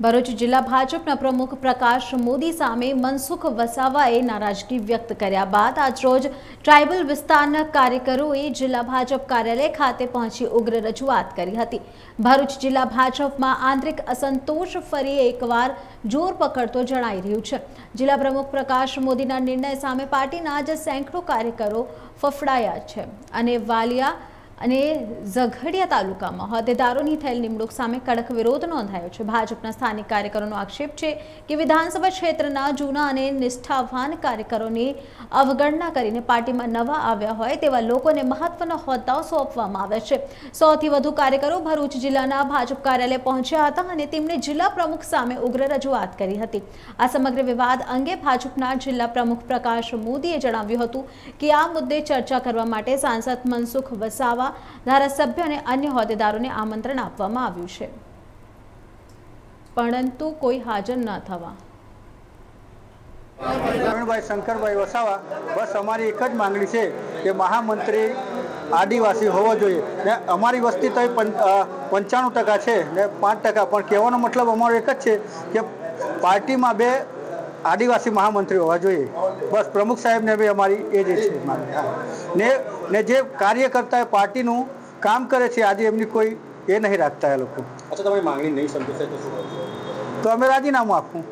ભરૂચ જિલ્લા ભાજપના પ્રમુખ પ્રકાશ મોદી સામે મનસુખ વસાવાએ નારાજગી વ્યક્ત કર્યા બાદ આજરોજ ટ્રાઇબલ વિસ્તારના કાર્યકરોએ જિલ્લા ભાજપ કાર્યાલય ખાતે પહોંચી ઉગ્ર રજૂઆત કરી હતી. ભરૂચ જિલ્લા ભાજપમાં આંતરિક અસંતોષ ફરી એકવાર જોર પકડતો જણાઈ રહ્યું છે. જિલ્લા પ્રમુખ પ્રકાશ મોદીના નિર્ણય સામે પાર્ટીના જ સેંકડો કાર્યકરો ફફડાયા છે. અને વાલિયા અને ઝઘડિયા તાલુકામાં હોદ્દેદારોની થયેલ નિમણૂક સામે કડક વિરોધ નોંધાયો છે. ભાજપના સ્થાનિક કાર્યકરોનો આક્ષેપ છે કે વિધાનસભા ક્ષેત્રના જૂના અને નિષ્ઠાવાન કાર્યકરોની અવગણના કરીને પાર્ટીમાં નવા આવ્યા હોય તેવા લોકોને મહત્વના હોદ્દાઓ સોંપવામાં આવ્યા છે. સૌથી વધુ કાર્યકરો ભરૂચ જિલ્લાના ભાજપ કાર્યાલય પહોંચ્યા હતા અને તેમણે જિલ્લા પ્રમુખ સામે ઉગ્ર રજૂઆત કરી હતી. આ સમગ્ર વિવાદ અંગે ભાજપના જિલ્લા પ્રમુખ પ્રકાશ મોદીએ જણાવ્યું હતું કે આ મુદ્દે ચર્ચા કરવા માટે સાંસદ મનસુખ વસાવા ધારાસભ્ય અને અન્ય હોદ્દેદારોને આમંત્રણ આપવામાં આવ્યું છે. પરંતુ કોઈ હાજર ન થવા. પ્રવીણભાઈ શંકરભાઈ વસાવા, બસ અમારી એક જ માંગણી છે કે મહામંત્રી આદિવાસી હોવો જોઈએ. ને અમારી વસ્તી તો પંચાણું ટકા છે ને પાંચ ટકા. પણ કહેવાનો મતલબ અમારો એક જ છે કે પાર્ટીમાં બે આદિવાસી મહામંત્રી હોવા જોઈએ. બસ પ્રમુખ સાહેબને બી અમારી એ જ છે ને ને જે કાર્યકર્તા એ પાર્ટીનું કામ કરે છે આજે એમની કોઈ એ નહીં રાખતા એ લોકો. અચ્છા તમારી માંગણી નહીં સંતોષાય તો શું તો અમે રાજીનામું આપવું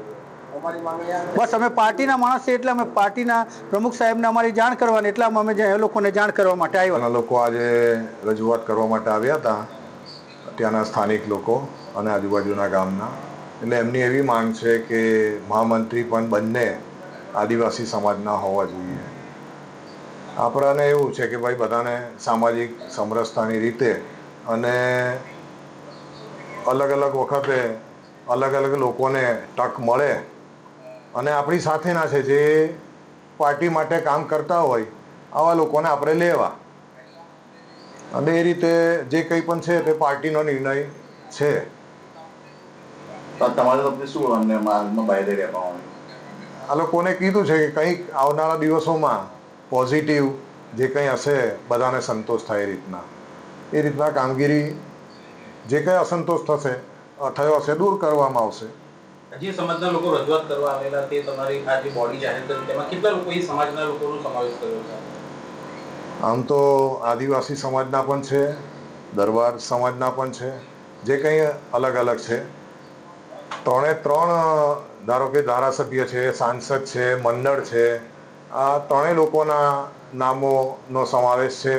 બસ અમે પાર્ટીના માણસ છે એટલે અમે પાર્ટીના પ્રમુખ સાહેબને અમારી જાણ કરવાની એટલામાં અમે જે એ લોકોને જાણ કરવા માટે આવ્યા. લોકો આજે રજૂઆત કરવા માટે આવ્યા હતા ત્યાંના સ્થાનિક લોકો અને આજુબાજુના ગામના. એટલે એમની એવી માંગ છે કે મહામંત્રી પણ બંને આદિવાસી સમાજના હોવા જોઈએ. આપણાને એવું છે કે ભાઈ બધાને સામાજિક સમરસતાની રીતે અને અલગ અલગ વખતે અલગ અલગ લોકોને તક મળે અને આપણી સાથેના છે જે પાર્ટી માટે કામ કરતા હોય આવા લોકોને આપણે લેવા. અને એ રીતે જે કંઈ પણ છે તે પાર્ટીનો નિર્ણય છે. તમારે તમને શું અમને માર્ગમાં બહાર રહેવાનું આ લોકોને કીધું છે કે કંઈક આવનારા દિવસોમાં પોઝિટિવ જે કંઈ હશે બધાને સંતોષ થાય એ રીતના. એ રીતના કામગીરી જે કંઈ અસંતોષ થશે થયો હશે દૂર કરવામાં આવશે. જે સમાજના લોકો રજૂઆત કરવા આવેલા તે તમારી આ જે બોડી જાહેર કરી તેમાં કેટલા લોકો એ સમાજના લોકોનો સમાવેશ કર્યો છે? આમ તો આદિવાસી સમાજના પણ છે દરબાર સમાજના પણ છે જે કંઈ અલગ અલગ છે. ત્રણે ત્રણ ધારો કે ધારાસભ્ય છે, સાંસદ છે, મંડળ છે, આ ત્રણેય લોકોના નામોનો સમાવેશ છે.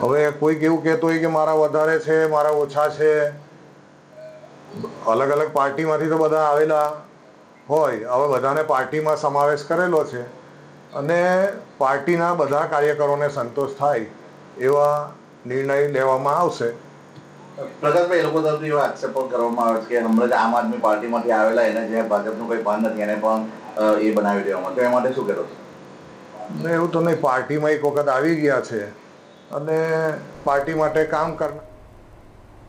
હવે કોઈક એવું કહેતો હોય કે મારા વધારે છે, મારા ઓછા છે, અલગ અલગ પાર્ટીમાંથી તો બધા આવેલા હોય. હવે બધાને પાર્ટીમાં સમાવેશ કરેલો છે અને પાર્ટીના બધા કાર્યકરોને સંતોષ થાય એવા નિર્ણય લેવામાં આવશે. પ્રકાશભાઈ એ લોકો તરફથી એવા આક્ષેપ પણ કરવામાં આવે છે કે હમણાં જ આમ આદમી પાર્ટીમાંથી આવેલા એને જે ભાજપનું કોઈ ભાન નથી, એને પણ એ બનાવી દેવામાં. તો એ માટે શું કરો એવું તો નહીં, પાર્ટીમાં એક વખત આવી ગયા છે. અને પાર્ટી માટે કામ કરનાર